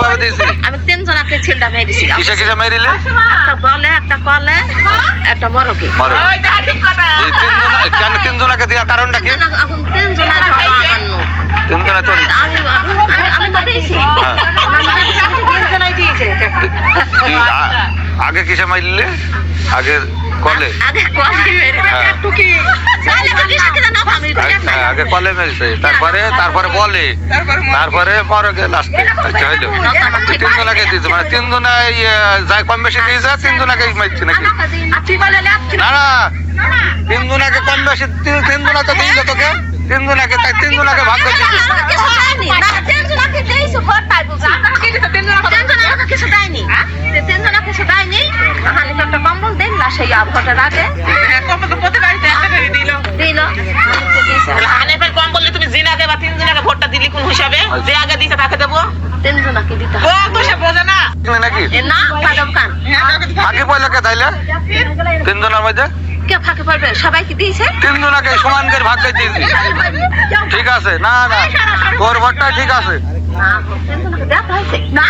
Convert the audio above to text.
কীভাবে দিয়েছি। আমি তিনজনাকে ছেলেটা মেরেছি কিসে কিসে মেরিলে একটা বলে একটা কলে একটা মরকে। মারো। এই তিনজন কেন তিনজনাকে দেওয়ার কারণটা কি? এখন তিনজনা ঝগড়া আগান্ন তিনজনে তো আমি আমি- আমি তো দিয়েছি। হ্যাঁ। আমার হচ্ছে আমি তিনজনাই দিয়েছে। আগে কিসে মারলে আগে কলে? আগে কলে মেরেছে হ্যাঁ। একটু কি? তাহলে তো কিসে না আগে- কলে মেরেছে তারপরে তারপরে বলে। তারপরে মরকে লাস্টে আচ্ছা হইল। তিনজনাকে দিয়েছে মানে তিনজনে ইয়ে, যাই কম বেশি দিয়েছে তিনজনাকে মারছে নাকি? না না তিনজনাকে কম বেশি তিন- তিনজনাকে দিয়েছে তোকে। তিনজনাকে তাই তিনজনাকে ভাগ করে দিয়েছে। কিছু দেয়নি। তিনজনা কিছু দেয়নি। হানি একটা কম্বল দিন না সেই ভোটের আগে দিল হানেফের কম বললে তুমি জিনাকে বা তিনজনাকে ভোটটা দিলি কোন হিসাবে যে আগে দিছে তাকে দেবো। তিনজনাকে দিতে। ও তো সে বোঝে না। নাকি? না কাদব কান আগে পয়লা কে তাইলে। তিনজনের মধ্যে? কে ফাঁকে পড়বে? সবাইকে দিয়েছে? তিনজনাকে সমান করে ভাগ করে দিয়েছি। ঠিক আছে না না তোর ভোটটা ঠিক আছে। না?